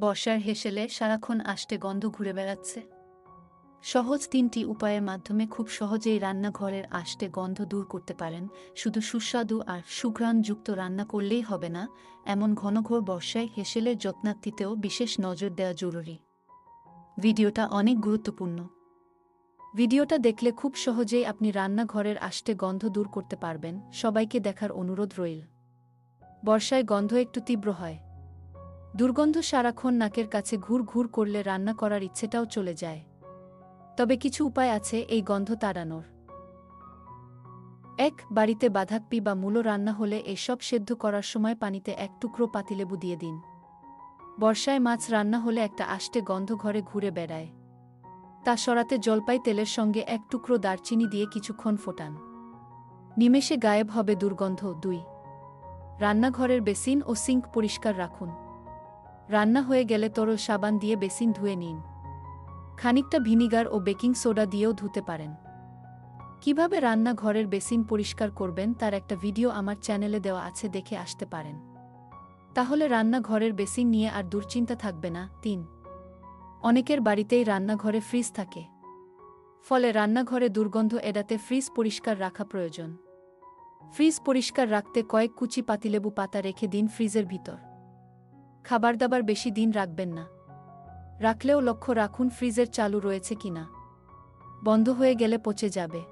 বর্ষার হেসেলে সারাক্ষণ আষ্টে গন্ধ ঘুরে বেড়াচ্ছে। সহজ তিনটি উপায়ের মাধ্যমে খুব সহজেই রান্নাঘরের আষ্টে গন্ধ দূর করতে পারেন। শুধু সুস্বাদু আর সুঘ্রাণযুক্ত রান্না করলেই হবে না, এমন ঘনঘোর বর্ষায় হেসেলের যত্নার্থীতেও বিশেষ নজর দেওয়া জরুরি। ভিডিওটা অনেক গুরুত্বপূর্ণ। ভিডিওটা দেখলে খুব সহজেই আপনি রান্নাঘরের আষ্টে গন্ধ দূর করতে পারবেন। সবাইকে দেখার অনুরোধ রইল। বর্ষায় গন্ধ একটু তীব্র হয়। দুর্গন্ধ সারাক্ষণ নাকের কাছে ঘুর ঘুর করলে রান্না করার ইচ্ছেটাও চলে যায়। তবে কিছু উপায় আছে এই গন্ধ তাড়ানোর। এক, বাড়িতে বাধাকপি বা মূলো রান্না হলে এসব সেদ্ধ করার সময় পানিতে এক টুকরো পাতিলেবু দিয়ে দিন। বর্ষায় মাছ রান্না হলে একটা আষ্টে গন্ধ ঘরে ঘুরে বেড়ায়। তা সরাতে জলপাই তেলের সঙ্গে এক টুকরো দারচিনি দিয়ে কিছুক্ষণ ফোটান। নিমেষে গায়েব হবে দুর্গন্ধ। দুই, রান্নাঘরের বেসিন ও সিঙ্ক পরিষ্কার রাখুন। রান্না হয়ে গেলে তরল সাবান দিয়ে বেসিন ধুয়ে নিন। খানিকটা ভিনিগার ও বেকিং সোডা দিয়েও ধুতে পারেন। কীভাবে রান্নাঘরের বেসিন পরিষ্কার করবেন তার একটা ভিডিও আমার চ্যানেলে দেওয়া আছে দেখে আসতে পারেন। তাহলে রান্নাঘরের বেসিন নিয়ে আর দুশ্চিন্তা থাকবে না। তিন। অনেকের বাড়িতেই রান্নাঘরে ফ্রিজ থাকে। ফলে রান্নাঘরে দুর্গন্ধ এড়াতে ফ্রিজ পরিষ্কার রাখা প্রয়োজন। ফ্রিজ পরিষ্কার রাখতে কয়েক কুচি পাতিলেবু পাতা রেখে দিন ফ্রিজের ভিতর। খাবার দাবার বেশি দিন রাখবেন না। রাখলেও লক্ষ্য রাখুন ফ্রিজের চালু রয়েছে কিনা বন্ধ হয়ে গেলে পচে যাবে।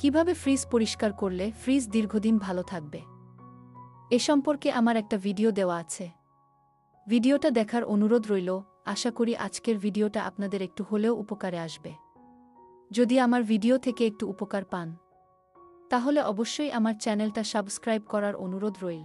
কীভাবে ফ্রিজ পরিষ্কার করলে ফ্রিজ দীর্ঘদিন ভালো থাকবে? এ সম্পর্কে আমার একটা ভিডিও দেওয়া আছে। ভিডিওটা দেখার অনুরোধ রইল, আশা করি আজকের ভিডিওটা আপনাদের একটু হলেও উপকারে আসবে। যদি আমার ভিডিও থেকে একটু উপকার পান, তাহলে অবশ্যই আমার চ্যানেলটা সাবস্ক্রাইব করার অনুরোধ রইল।